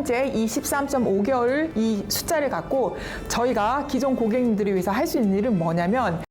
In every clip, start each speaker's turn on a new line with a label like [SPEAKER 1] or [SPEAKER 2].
[SPEAKER 1] 현재 이 13.5개월 이 숫자를 갖고 저희가 기존 고객님들을 위해서 할 수 있는 일은 뭐냐면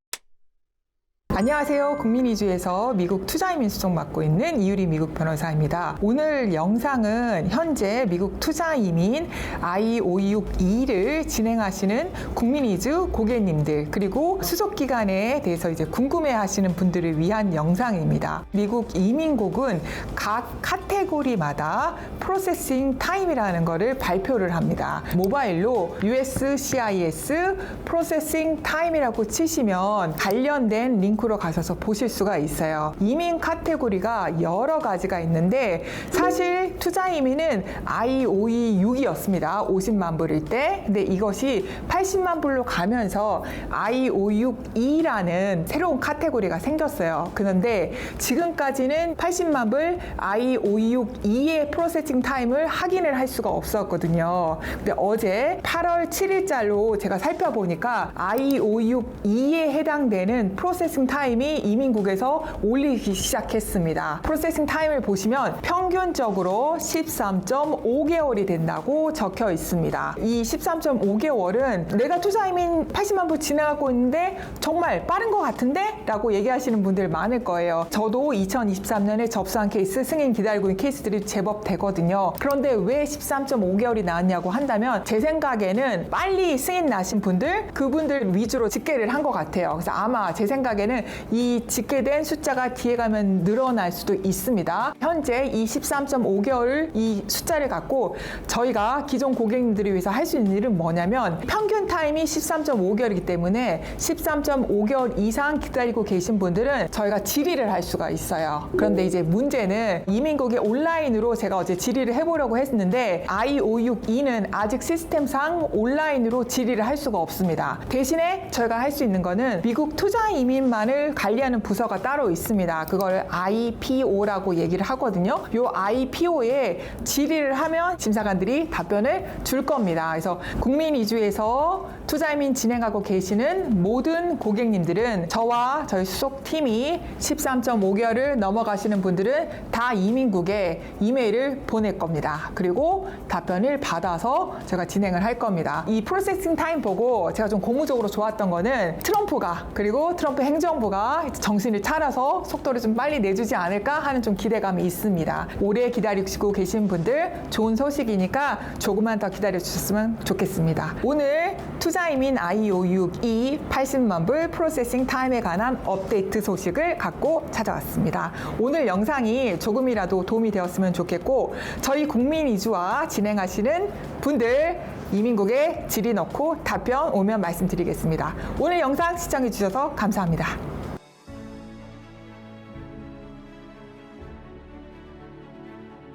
[SPEAKER 1] 안녕하세요. 국민이주에서 미국 투자이민 수송 맡고 있는 이유리 미국 변호사입니다. 오늘 영상은 현재 미국 투자이민 I562를 진행하시는 국민이주 고객님들 그리고 수속 기간에 대해서 이제 궁금해 하시는 분들을 위한 영상입니다. 미국 이민국은 각 카테고리마다 프로세싱 타임이라는 거를 발표를 합니다. 모바일로 USCIS 프로세싱 타임이라고 치시면 관련된 링크로 가셔서 보실 수가 있어요. 이민 카테고리가 여러 가지가 있는데 사실 투자 이민은 I526이었습니다. 50만 불일 때. 근데 이것이 80만 불로 가면서 I562라는 새로운 카테고리가 생겼어요. 그런데 지금까지는 80만 불 I562의 프로세싱 타임을 확인을 할 수가 없었거든요. 근데 어제 8월 7일자로 제가 살펴보니까 I562에 해당되는 프로세싱 타임 이 이민국에서 올리기 시작했습니다. 프로세싱 타임을 보시면 평균적으로 13.5개월이 된다고 적혀 있습니다. 이 13.5개월은 내가 투자 이민 80만 불 지나가고 있는데 정말 빠른 것 같은데? 라고 얘기하시는 분들 많을 거예요. 저도 2023년에 접수한 케이스, 승인 기다리고 있는 케이스들이 제법 되거든요. 그런데 왜 13.5개월이 나왔냐고 한다면 제 생각에는 빨리 승인 나신 분들, 그분들 위주로 집계를 한 것 같아요. 그래서 아마 제 생각에는 이 집계된 숫자가 뒤에 가면 늘어날 수도 있습니다. 현재 이 13.5개월 이 숫자를 갖고 저희가 기존 고객님들을 위해서 할 수 있는 일은 뭐냐면 평균 타임이 13.5개월이기 때문에 13.5개월 이상 기다리고 계신 분들은 저희가 질의를 할 수가 있어요. 그런데 이제 문제는 이민국의 온라인으로 제가 어제 질의를 해보려고 했는데 I562는 아직 시스템상 온라인으로 질의를 할 수가 없습니다. 대신에 저희가 할 수 있는 거는 미국 투자 이민만 을 관리하는 부서가 따로 있습니다. 그걸 IPO라고 얘기를 하거든요. 요 IPO에 질의를 하면 심사관들이 답변을 줄 겁니다. 그래서 국민 이주에서 투자이민 진행하고 계시는 모든 고객님들은 저와 저희 수속 팀이 13.5개월을 넘어가시는 분들은 다 이민국에 이메일을 보낼 겁니다. 그리고 답변을 받아서 제가 진행을 할 겁니다. 이 프로세싱 타임 보고 제가 좀 고무적으로 좋았던 거는 트럼프가 그리고 트럼프 행정 부가 정신을 차려서 속도를 좀 빨리 내주지 않을까 하는 좀 기대감이 있습니다. 오래 기다리시고 계신 분들 좋은 소식이니까 조금만 더 기다려 주셨으면 좋겠습니다. 오늘 투자이민 I562 80만 불 프로세싱 타임에 관한 업데이트 소식을 갖고 찾아왔습니다. 오늘 영상이 조금이라도 도움이 되었으면 좋겠고 저희 국민 이주와 진행하시는 분들 이민국에 질의 넣고 답변 오면 말씀드리겠습니다. 오늘 영상 시청해 주셔서 감사합니다.